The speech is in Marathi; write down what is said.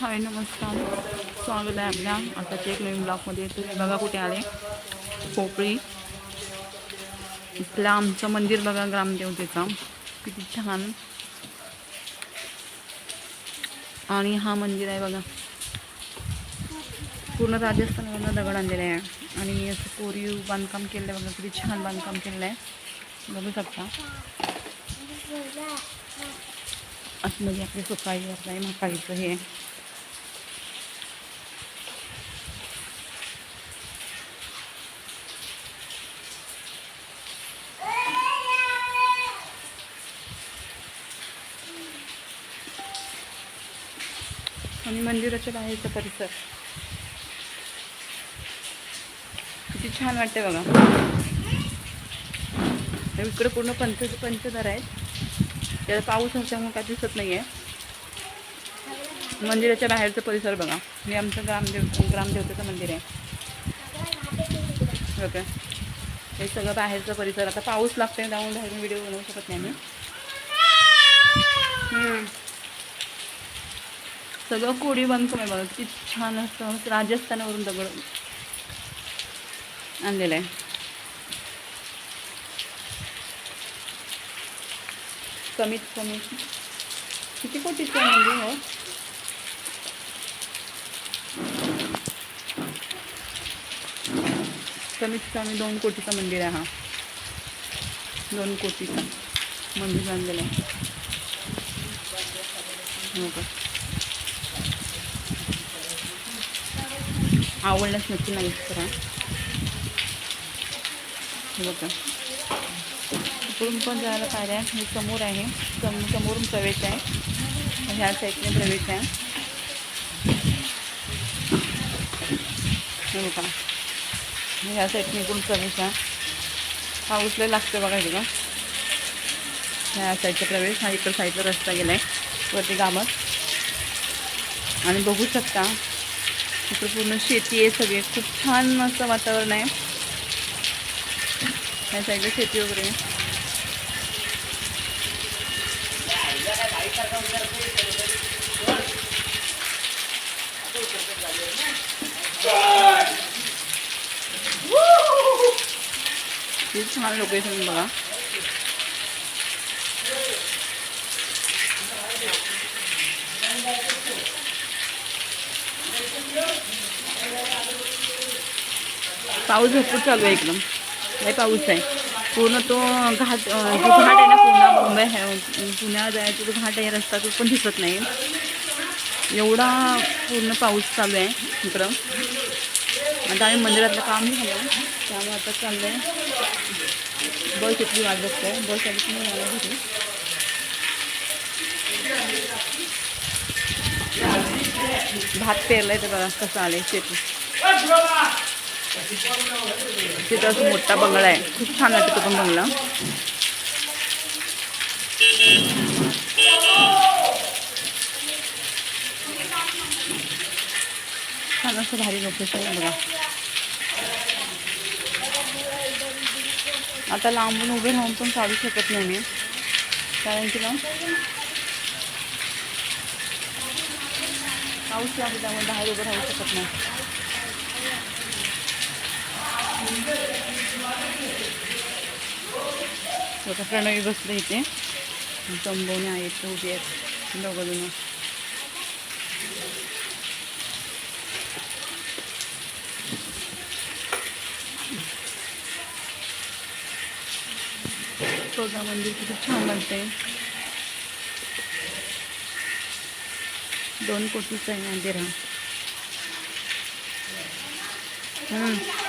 हाय नमस्कार. स्वागत आहे आपल्या आताच्या एक नवीन ब्लॉगमध्ये. तुम्ही बघा कुठे आले? पोपळी इथलं आमचं मंदिर बघा ग्रामदेवतेचं. किती छान. आणि हा मंदिर आहे बघा. पूर्ण राजस्थानवरनं दगड आणलेलं आहे. आणि असं कोरीव बांधकाम केलेलं आहे बघा. किती छान बांधकाम केलेलं आहे. बघू शकता. आतमध्ये आपले सुकाळी आहे महाकाळीचं हे. आणि मंदिराच्या बाहेरचा परिसर. किती छान वाटते बघा. आणि इकडे पूर्ण पंच पंचदार आहेत. त्याला पाऊस असल्यामुळे काय दिसत नाही आहे मंदिराच्या बाहेरचा परिसर बघा. हे आमचं ग्रामदेव ग्रामदेवतेचं मंदिर आहे. ओके हे सगळं बाहेरचा परिसर. आता पाऊस लागतोय त्यामुळे बाहेरून व्हिडिओ बनवू शकत नाही मी सगळं कोडी बांधकाम आहे बघा किती छान असतं. राजस्थानावरून दगड आणलेलं आहे. कमीत कमी. किती कोटीचं आहे म्हणजे हो? कमीत कमी दोन कोटीचं मंदिर आहे हा. दोन कोटीचं मंदिर बांधलेलं आहे. हो का? आवडल्यास नक्की लाईक करा बघा. इकडून पण जायला पायऱ्या हे समोर आहे. सम समोरून प्रवेश आहे. ह्या साईडने प्रवेश आहे. बघा. ह्या साईडने इकडून प्रवेश आहे. पाऊसला लागतं बघा इकडं. ह्या साईडचा प्रवेश. हा इकडं साईडला रस्ता गेला आहे वरती गावात आणि बघू शकता इकडं पूर्ण शेती आहे सगळे. खूप छान असं वातावरण आहे. ह्या साईडला शेती वगैरे छान लोकेशन बघा. पाऊस भरपूर चालू आहे एकदम. लय पाऊस आहे. पूर्ण तो घाट जो घाट आहे ना पुन्हा मुंबई आहे पुण्याला जायचा जो घाट आहे रस्ता तो पण दिसत नाही. एवढा पूर्ण पाऊस चालू आहे इकडं. आता आम्ही मंदिरातलं काम झालं. त्यामुळे आता चाललं आहे बस इथली वाट बघतो बस आली की मला घरी. भात पेरलाय तर बघा कसं आलंय शेती. तिथं असं मोठा बंगला आहे. खूप छान वाटतं तो पण बंगला. छान असं भारी लोकेशन आहे बघा. आता लांबून उभे राहून पण चालू शकत नाही मी. कारण की ना पाऊस लागू त्यामुळे बाहेर उभं राहू शकत नाही. स्वतः प्रणवी बसले इथे तंबवणे आहेत ते उभे आहेत दोघं जण तुळजा मंदिर किती छान बनते दोन कोटीचं आहे मंदिर हा